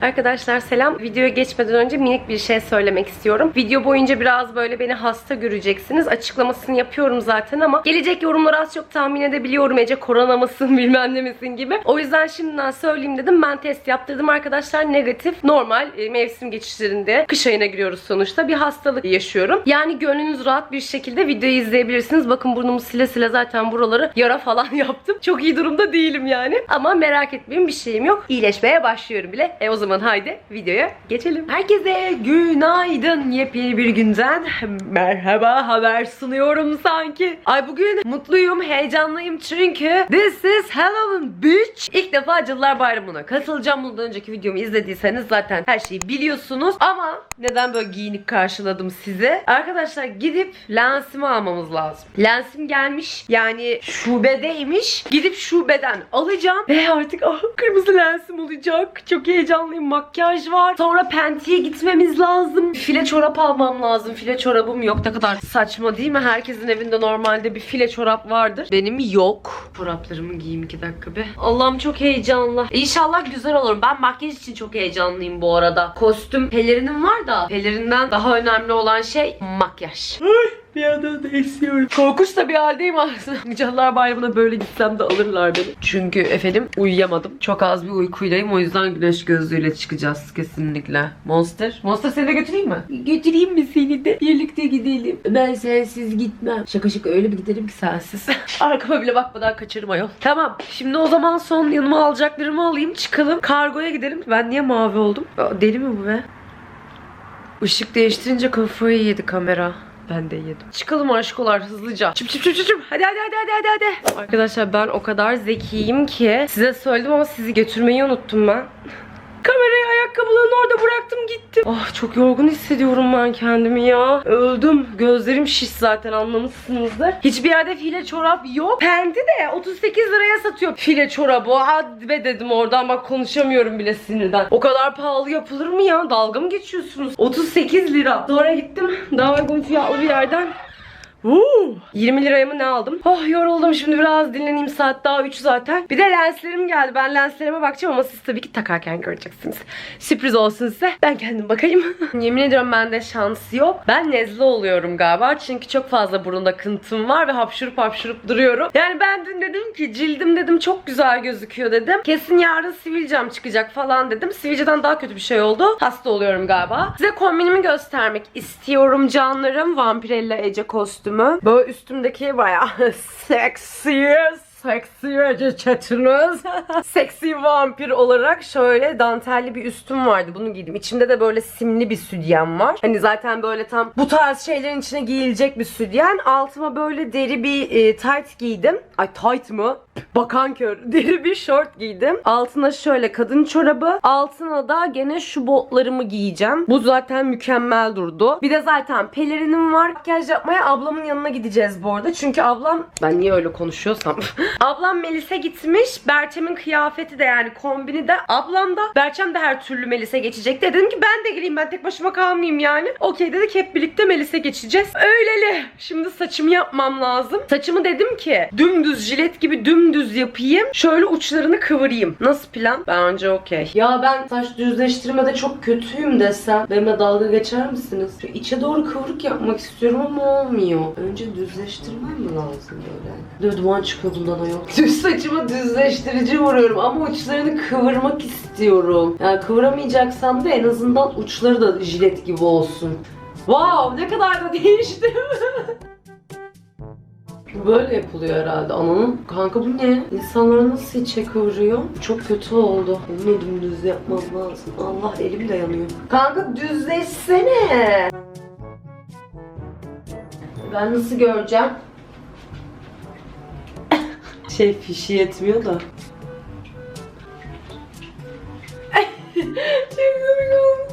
Arkadaşlar selam. Videoya geçmeden önce minik bir şey söylemek istiyorum. Video boyunca biraz böyle beni hasta göreceksiniz. Açıklamasını yapıyorum zaten ama gelecek yorumları az çok tahmin edebiliyorum. Ece korona mısın bilmem ne misin gibi. O yüzden şimdiden söyleyeyim dedim. Ben test yaptırdım arkadaşlar. Negatif. Normal e, mevsim geçişlerinde. Kış ayına giriyoruz sonuçta. Bir hastalık yaşıyorum. Yani gönlünüz rahat bir şekilde videoyu izleyebilirsiniz. Bakın burnumu sile sile zaten buraları yara falan yaptım. Çok iyi durumda değilim yani. Ama merak etmeyin bir şeyim yok. İyileşmeye başlıyorum bile. E o zaman haydi videoya geçelim. Herkese günaydın. Yepyeni bir günden merhaba haber sunuyorum sanki. Ay bugün mutluyum, heyecanlıyım çünkü this is Halloween bitch. İlk defa Cadılar Bayramı'na katılacağım. Bundan önceki videomu izlediyseniz zaten her şeyi biliyorsunuz. Ama neden böyle giyinik karşıladım size? Arkadaşlar gidip lensimi almamız lazım. Lensim gelmiş. Yani şubedeymiş. Gidip şubeden alacağım. Ve artık ah, kırmızı lensim olacak. Çok heyecanlıyım. Makyaj var. Sonra Penti'ye gitmemiz lazım. File çorap almam lazım. File çorabım yok. Ne kadar saçma değil mi? Herkesin evinde normalde bir file çorap vardır. Benim yok. Çoraplarımı giyeyim iki dakika be. Allah'ım çok heyecanlı. İnşallah güzel olur. Ben makyaj için çok heyecanlıyım bu arada. Kostüm pelerinim var da pelerinden daha önemli olan şey makyaj. Bir yandan da esiyorum. Korkunç da bir haldeyim aslında. Cadılar Bayramı'na böyle gitsem de alırlar beni. Çünkü efendim uyuyamadım. Çok az bir uykuylayım. O yüzden güneş gözlüğüyle çıkacağız kesinlikle. Monster. Monster seni de götüreyim mi? Götüreyim mi seni de? Birlikte gidelim. Ben sensiz gitmem. Şaka şaka öyle bir giderim ki sensiz. Arkama bile bakmadan kaçırma yol. Tamam. Şimdi o zaman son yanıma alacaklarımı alayım. Çıkalım. Kargoya gidelim. Ben niye mavi oldum? Deli mi bu be? Işık değiştirince kafayı yedi kamera. Ben de yedim. Çıkalım aşkolar hızlıca. Çıp çıp çıp çıp. Hadi hadi hadi hadi hadi hadi. Arkadaşlar ben o kadar zekiyim ki size söyledim ama sizi götürmeyi unuttum ben. Kamerayı ayakkabıların orada bıraktım gittim. Ah çok yorgun hissediyorum ben kendimi ya. Öldüm. Gözlerim şiş zaten anlamışsınızdır. Hiçbir yerde file çorap yok. Pendi de 38 liraya satıyor file çorabı. Hadi be dedim oradan bak konuşamıyorum bile sinirden. O kadar pahalı yapılır mı ya? Dalga mı geçiyorsunuz? 38 lira. Sonra gittim daha uygun fiyatlı bir yerden Uuu, 20 liraya mı ne aldım? Oh yoruldum şimdi biraz dinleneyim saat daha 3 zaten. Bir de lenslerim geldi. Ben lenslerime bakacağım ama siz tabii ki takarken göreceksiniz. Sürpriz olsun size. Ben kendim bakayım. Yemin ediyorum bende şans yok. Ben nezle oluyorum galiba. Çünkü çok fazla burun akıntım var ve hapşurup hapşurup duruyorum. Yani ben dün dedim ki cildim dedim çok güzel gözüküyor dedim. Kesin yarın sivilcem çıkacak falan dedim. Sivilceden daha kötü bir şey oldu. Hasta oluyorum galiba. Size kombinimi göstermek istiyorum canlarım. Vampirella Ece kostümü. Böyle üstümdeki bayağı seksi Seksi Ece çetiniz. Seksi vampir olarak şöyle dantelli bir üstüm vardı. Bunu giydim. İçimde de böyle simli bir sütyen var. Hani zaten böyle tam bu tarz şeylerin içine giyilecek bir sütyen. Altıma böyle deri bir e, tight giydim. Ay tight mı? Bakan kör. Deri bir short giydim. Altına şöyle kadın çorabı. Altına da gene şu botlarımı giyeceğim. Bu zaten mükemmel durdu. Bir de zaten pelerinim var. Makyaj yapmaya ablamın yanına gideceğiz bu arada. Çünkü ablam... Ben niye öyle konuşuyorsam. ablam Melis'e gitmiş. Berçem'in kıyafeti de yani kombini de. Ablam da Berçem de her türlü Melis'e geçecek. Dedim ki ben de gireyim. Ben tek başıma kalmayayım yani. Okey dedik hep birlikte Melis'e geçeceğiz. Öyleli. Şimdi saçımı yapmam lazım. Saçımı dedim ki dümdüz jilet gibi dümdüz yapayım. Şöyle uçlarını kıvırayım. Nasıl plan? Bence okey. Ya ben saç düzleştirmede çok kötüyüm desem. Benimle dalga geçer misiniz? Şu içe doğru kıvrık yapmak istiyorum ama olmuyor. Önce düzleştirmem mi lazım böyle? Dur duman çıkıyor bundan ayol. Düz saçımı düzleştirici vuruyorum ama uçlarını kıvırmak istiyorum. Yani kıvıramayacaksam da en azından uçları da jilet gibi olsun. Wow ne kadar da değişti. Böyle yapılıyor herhalde. Ananın kanka bu ne? İnsanlar nasıl içe kıvırıyor? Çok kötü oldu. Bunu dümdüz yapmam lazım. Allah elim dayanıyor. Kanka düzleşsene. Ben nasıl göreceğim? şey fişi yetmiyor da.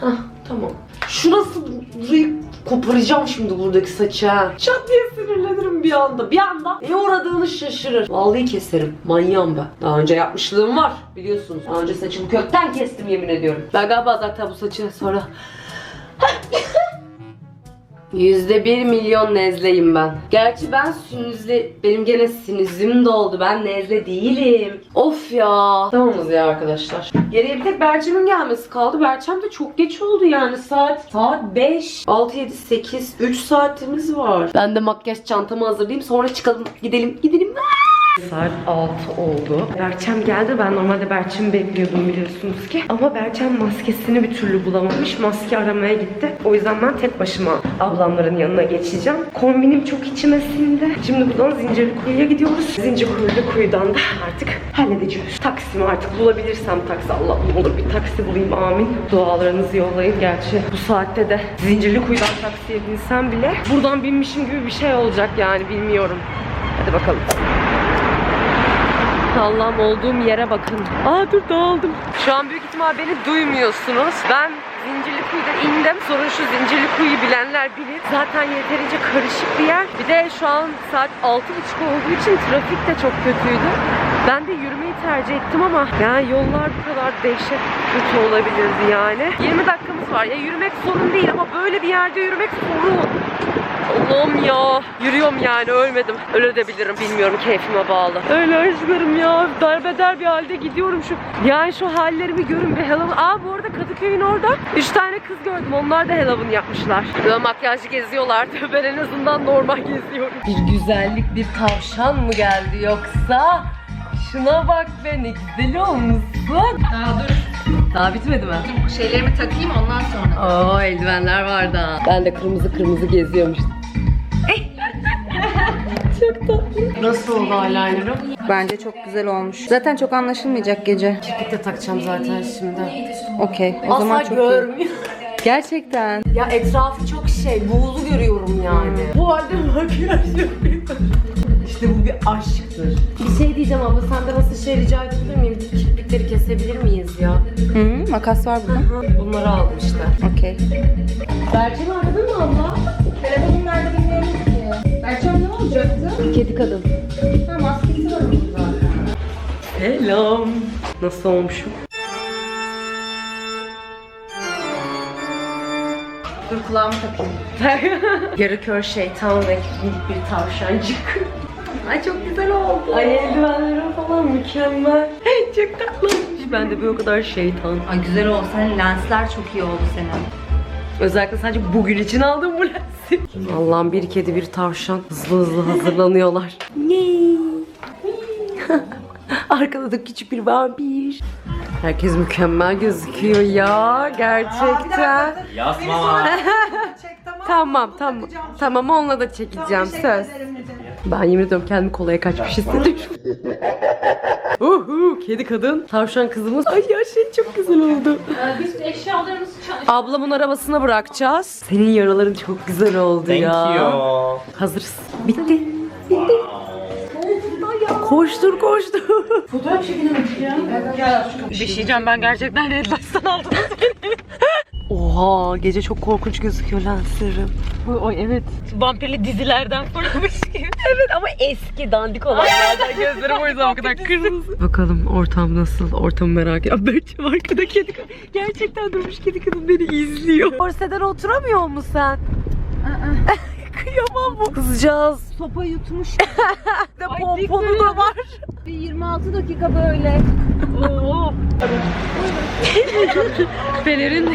Hah tamam. Şurası burayı koparacağım şimdi buradaki saçı ha. Çat diye sinirlenirim bir anda. Bir anda ne uğradığını şaşırır. Vallahi keserim. Manyağım ben. Daha önce yapmışlığım var. Biliyorsunuz. Daha önce saçımı kökten kestim yemin ediyorum. Ben galiba zaten bu saçı sonra Yüzde bir milyon nezleyim ben. Gerçi ben sinüzli, benim gene sinüzüm doldu. Ben nezle değilim. Of ya. Tamamız ya arkadaşlar. Geriye bir tek Berçem'in gelmesi kaldı. Berçem de çok geç oldu yani saat. Saat 5. 6, 7, 8. 3 saatimiz var. Ben de makyaj çantamı hazırlayayım. Sonra çıkalım. Gidelim. Gidelim. Saat 6 oldu. Berçem geldi. Ben normalde Berçem'i bekliyordum biliyorsunuz ki. ama Berçem maskesini bir türlü bulamamış. Maske aramaya gitti. O yüzden ben tek başıma ablamların yanına geçeceğim. Kombinim çok içime sindi. Şimdi buradan Zincirlikuyu'ya gidiyoruz. Zincirlikuyu'dan da artık halledeceğiz. Taksimi artık bulabilirsem taksi. Allah ne olur bir taksi bulayım amin. Dualarınızı yollayın. Gerçi bu saatte de Zincirlikuyu'dan taksiye binsem bile buradan binmişim gibi bir şey olacak yani bilmiyorum. Hadi bakalım. Allah'ım olduğum yere bakın. Aa dur dağıldım. Şu an büyük ihtimal beni duymuyorsunuz. Ben Zincirlikuyu'da indim. Sorun şu Zincirlikuyu'yu bilenler bilir. Zaten yeterince karışık bir yer. Bir de şu an saat 6.30 olduğu için trafik de çok kötüydü. Ben de yürümeyi tercih ettim ama yani yollar bu kadar dehşet kötü olabilirdi yani. 20 dakikamız var. Ya yürümek sorun değil ama böyle bir yerde yürümek sorun. Allah'ım ya. Yürüyorum yani ölmedim. Ölebilirim. Bilmiyorum keyfime bağlı. Öyle aşklarım ya. Darbeder bir halde gidiyorum şu. Yani şu hallerimi görün bir Halloween. Aa bu arada Kadıköy'ün orada 3 tane kız gördüm. Onlar da Halloween yapmışlar. Böyle makyajlı geziyorlardı. Ben en azından normal geziyorum. Bir güzellik bir tavşan mı geldi yoksa? Şuna bak be ne güzel olmuşsun. Daha dur. Daha bitmedi mi? Şeylerimi takayım ondan sonra. Oo eldivenler var da. Ben de kırmızı kırmızı geziyormuş. çok tatlı. Nasıl oldu eyeliner'ım? Bence çok güzel olmuş. Zaten çok anlaşılmayacak gece. Kirpik de takacağım zaten şimdi. Okey. O zaman Asla çok iyi. Gerçekten. Ya etrafı çok şey, buğulu görüyorum yani. Bu halde makyaj yapıyorum. İşte bu bir aşktır. Bir şey diyeceğim abla, senden nasıl şey rica edebilir miyim? Kirpikleri kesebilir miyiz ya? Hı -hı, makas var burada. Bunları aldım işte. Okey. Berçem'i aradın mı abla? Telefonum nerede bilmiyorum ki. Berçem ne olacaktı? Kedi kadın. Ha maskesi var onun zaten. Selam. Nasıl olmuşum? Dur kulağımı takayım. Yarı kör şeytan ve minik bir tavşancık. Ay çok güzel oldu. Ay eldivenlerim falan mükemmel. çok tatlı olmuş. Ben de bir o kadar şeytan. Ay güzel oldu. Senin lensler çok iyi oldu senin. Özellikle sadece bugün için aldım bu lensi. Allah'ım bir kedi bir tavşan hızlı hızlı hazırlanıyorlar. Yay. Arkada da küçük bir vampir. Herkes mükemmel gözüküyor ya gerçekten. Yasma. Tamam tamam. Tamam onunla da çekeceğim söz. Ben yemin ediyorum kendimi kolaya kaçmış hissediyorum. Uhu, kedi kadın, tavşan kızımız. Ay ya şey çok güzel oldu. Biz eşyalarımızı. Ablamın arabasına bırakacağız. Senin yaraların çok güzel oldu Thank ya. you. Hazırız. Bitti. Bitti. Koştur koştur. Bir şey diyeceğim ben gerçekten Red Bull'dan aldım Oha gece çok korkunç gözüküyor lenslerim. Oy evet. Vampirli dizilerden fırlamış gibi. evet ama eski dandik olanlardan gözlerim o yüzden bu kadar kırmızı. Bakalım ortam nasıl? Ortamı merak ediyorum. Berçem arkada kedi kadın. Gerçekten durmuş kedi kadın beni izliyor. Korseden oturamıyor musun sen? Kıyamam bu. Kızcağız. Sopa yutmuş. De pomponu da var. Bir 26 dakika böyle. Oo. Pelerin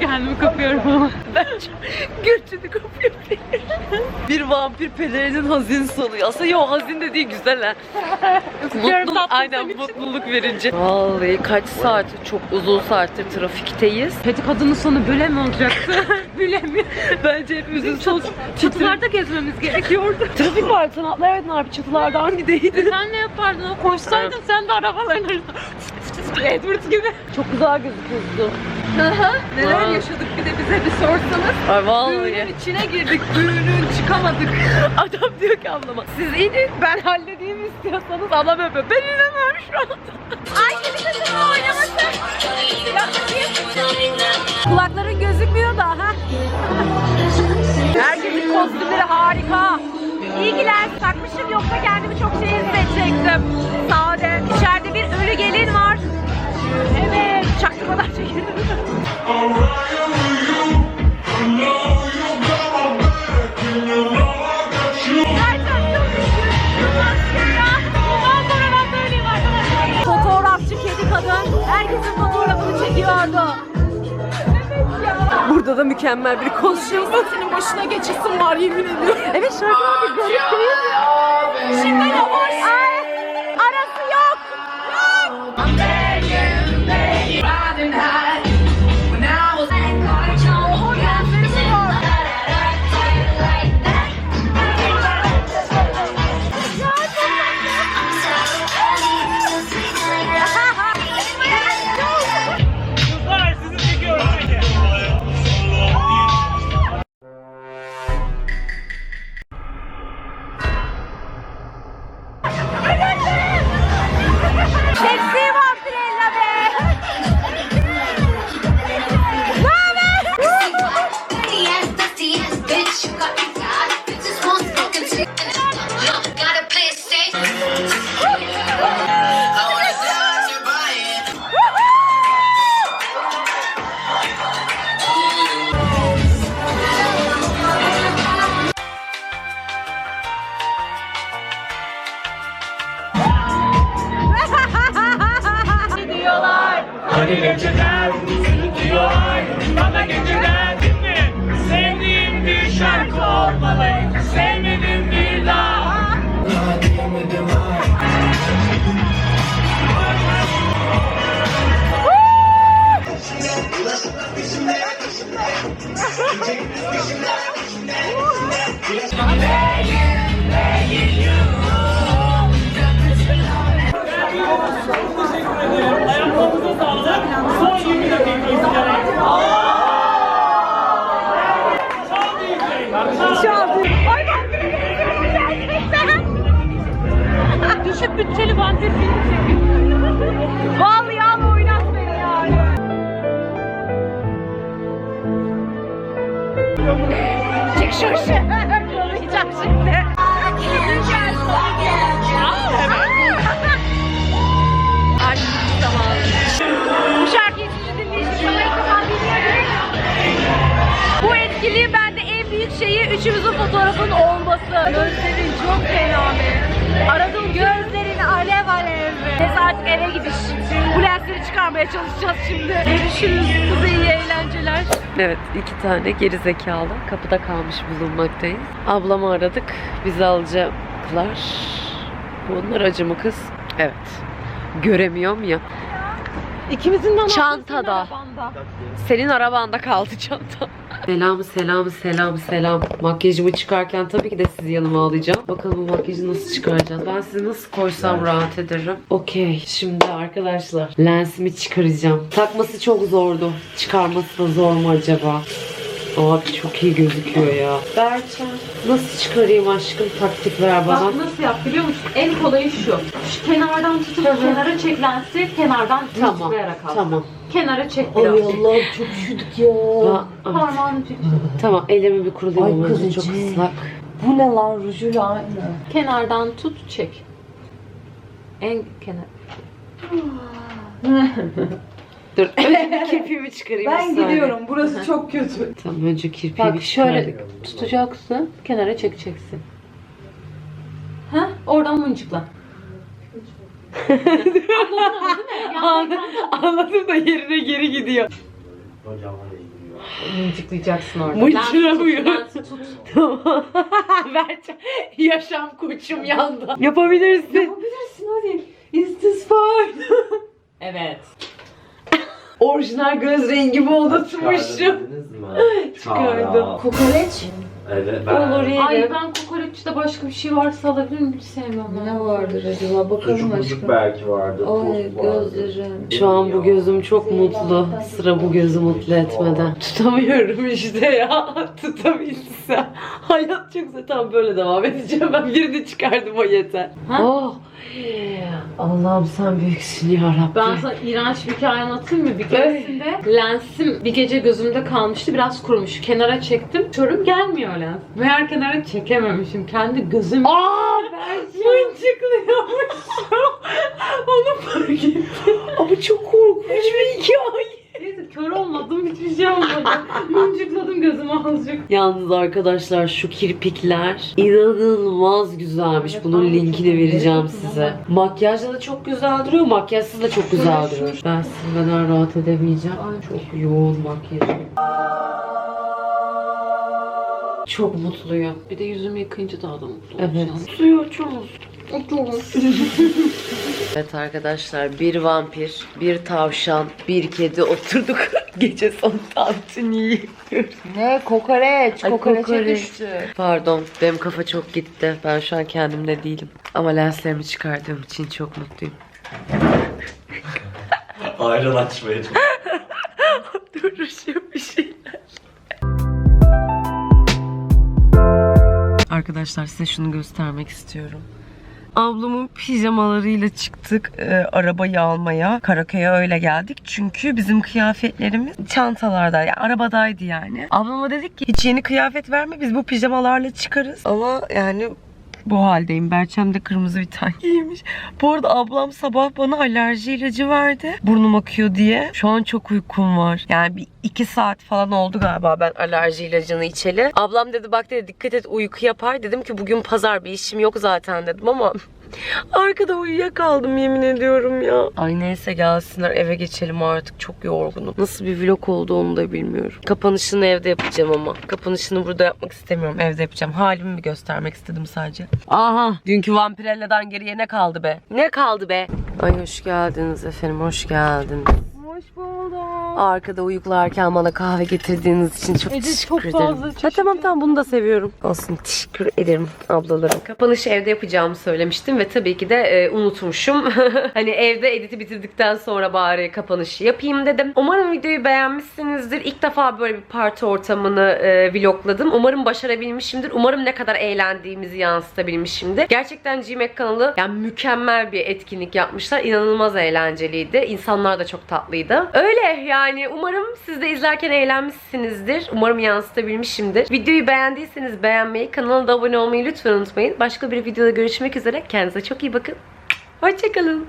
kendimi kapıyorum ama. Ben çok götünü kapıyor pelerin. Bir vampir pelerinin hazin sonu. Aslında yok hazin de değil güzel ha. Mutluluk, aynen mutluluk verici. Vallahi kaç saat çok uzun saattir trafikteyiz. Peki kadının sonu böyle mi olacaktı? böyle mi? Bence hepimizin sonu çatılarda gezmemiz gerekiyordu. Trafik vardı sen atlayaydın abi çatılardan gideydin. Sen ne yapardın? O koşsaydın sen de arabaların arasında. Edward gibi. Çok güzel gözüküyorsun. Neler Wow. yaşadık bir de bize bir sorsanız. Ay vallahi. Düğünün içine girdik. Düğünün çıkamadık. Adam diyor ki ablama siz inin ben halledeyim istiyorsanız ablam öpüyor. Ben inemem şu an. Ay kedi kızımla oynamasın. Kulakların gözükmüyor da ha. Herkesin kostümleri harika. Lens takmışım yoksa kendimi çok şey hissedecektim. Sade. İçeride bir ölü gelin var. Evet. Çaktırmadan çekildim. Burada da mükemmel bir kostüm. Senin başına geçesin var yemin ediyorum. Evet şarkılar bir garip değil mi? Şimdi yavaş. Arası Çık şu şey. Kollayacağım şimdi. Bu şarkıyı sizi dinleyişim sana ilk defa dinleyebilirim. Bu etkinliğin bende en büyük şeyi üçümüzün fotoğrafının olması. Gözlerin çok fena be. Aradığım gözlerin alev alev. Biz artık eve gidiş. Bu lensleri çıkarmaya çalışacağız şimdi. Görüşürüz. Size iyi eğlenceler. Evet iki tane geri zekalı kapıda kalmış bulunmaktayız. Ablamı aradık. Bizi alacaklar. Bunlar acı mı kız? Evet. Göremiyorum ya. İkimizin de Çantada. Senin arabanda kaldı çanta. Selam selam selam selam. Makyajımı çıkarken tabii ki de sizi yanıma alacağım. Bakalım bu makyajı nasıl çıkaracağız. Ben sizi nasıl koysam rahat ederim. Okey. Şimdi arkadaşlar lensimi çıkaracağım. Takması çok zordu. Çıkarması da zor mu acaba? Abi çok iyi gözüküyor ya. Berçem nasıl çıkarayım aşkım? Taktik ver bana. Bak nasıl yap biliyor musun? En kolayı şu. Şu kenardan tutup kenara çek lensi, kenardan Tamam. zıplayarak al. Tamam. Kenara çek Ay birazcık. Allah'ım çok üşüdük ya. Parmağını çek. Tamam elimi bir kurulayayım. Ay çok ıslak. Bu ne lan rujuyla aynı. Kenardan tut, çek. En kenar. Dur kirpiğimi çıkarayım. bir Ben saniye. gidiyorum. Burası çok kötü. Tamam önce kirpiğimi Bak şöyle çıkardık. tutacaksın, kenara çekeceksin. Ha? Oradan mıncıkla. Anladım da yerine geri gidiyor. Mıncıklayacaksın orada. Mıncıramıyor. Lens tut, tut. Tamam. Berçem yaşam koçum yandı. Yapabilirsin. Yapabilirsin hadi. Is this fine? Evet. Orijinal göz rengimi unutmuşum. Çıkardınız mı? Çıkardım. Kokoreç. Evet ben Olur yerim. Ay ben kokoreçte başka bir şey varsa alabilir miyim? Hiç ben. Ne vardır acaba? Bakalım Sucuklucuk aşkım. belki vardı. Ay tost vardı. gözlerim. Şu an bu gözüm çok mutlu. Sıra bu gözü mutlu etmeden. Tutamıyorum işte ya. Tutabilsem. Hayat çok güzel. Tamam böyle devam edeceğim. Ben birini çıkardım o yeter. Ha? Oh. Allah'ım sen büyüksün ya Rabbi. Ben sana iğrenç bir hikaye anlatayım mı? Bir keresinde lensim bir gece gözümde kalmıştı. Biraz kurumuş. Kenara çektim. Çorum gelmiyor lens. Meğer kenara çekememişim. Kendi gözüm Aa mıncıklıyormuş. Onu fark ettim. Ama çok korkunç bir hikaye. Kör olmadım. Hiçbir şey olmadı. Mıncıkladım gözümü azıcık. Yalnız arkadaşlar şu kirpikler inanılmaz güzelmiş. Bunun linkini vereceğim size. Makyajla da çok güzel duruyor. Makyajsız da çok güzel duruyor. Ben silmeden rahat edemeyeceğim. Çok yoğun makyajım. Çok mutluyum. Bir de yüzümü yıkayınca daha da mutlu olacağım. Mutluyum çok. Evet arkadaşlar bir vampir, bir tavşan, bir kedi oturduk gece son tantuniyi yiyoruz. Ne? Kokoreç. Ay, Kokoreçe kokoreç. düştü. Pardon benim kafa çok gitti. Ben şu an kendimde değilim. Ama lenslerimi çıkardığım için çok mutluyum. Ayrıl açmaya çok. Duruşuyor bir şeyler. Arkadaşlar size şunu göstermek istiyorum. Ablamın pijamalarıyla çıktık e, arabayı almaya. Karaköy'e öyle geldik. Çünkü bizim kıyafetlerimiz çantalarda yani arabadaydı yani. Ablama dedik ki hiç yeni kıyafet verme biz bu pijamalarla çıkarız. Ama yani bu haldeyim. Berçem de kırmızı bir tane giymiş. Bu arada ablam sabah bana alerji ilacı verdi. Burnum akıyor diye. Şu an çok uykum var. Yani bir iki saat falan oldu galiba ben alerji ilacını içeli. Ablam dedi bak dedi dikkat et uyku yapar. Dedim ki bugün pazar bir işim yok zaten dedim ama Arkada uyuyakaldım yemin ediyorum ya. Ay neyse gelsinler eve geçelim artık çok yorgunum. Nasıl bir vlog oldu onu da bilmiyorum. Kapanışını evde yapacağım ama. Kapanışını burada yapmak istemiyorum evde yapacağım. Halimi bir göstermek istedim sadece. Aha dünkü Vampirella'dan geriye ne kaldı be? Ne kaldı be? Ay hoş geldiniz efendim hoş geldiniz. Hoş buldum. Arkada uyuklarken bana kahve getirdiğiniz için çok Ece, teşekkür çok ederim. fazla Ha, tamam tamam bunu da seviyorum. Olsun teşekkür ederim ablalarım. Kapanışı evde yapacağımı söylemiştim ve tabii ki de e, unutmuşum. hani evde editi bitirdikten sonra bari kapanışı yapayım dedim. Umarım videoyu beğenmişsinizdir. İlk defa böyle bir parti ortamını e, vlogladım. Umarım başarabilmişimdir. Umarım ne kadar eğlendiğimizi yansıtabilmişimdir. Gerçekten GMAC kanalı yani mükemmel bir etkinlik yapmışlar. İnanılmaz eğlenceliydi. İnsanlar da çok tatlıydı. Öyle yani umarım siz de izlerken eğlenmişsinizdir. Umarım yansıtabilmişimdir. Videoyu beğendiyseniz beğenmeyi, kanala da abone olmayı lütfen unutmayın. Başka bir videoda görüşmek üzere. Kendinize çok iyi bakın. Hoşçakalın.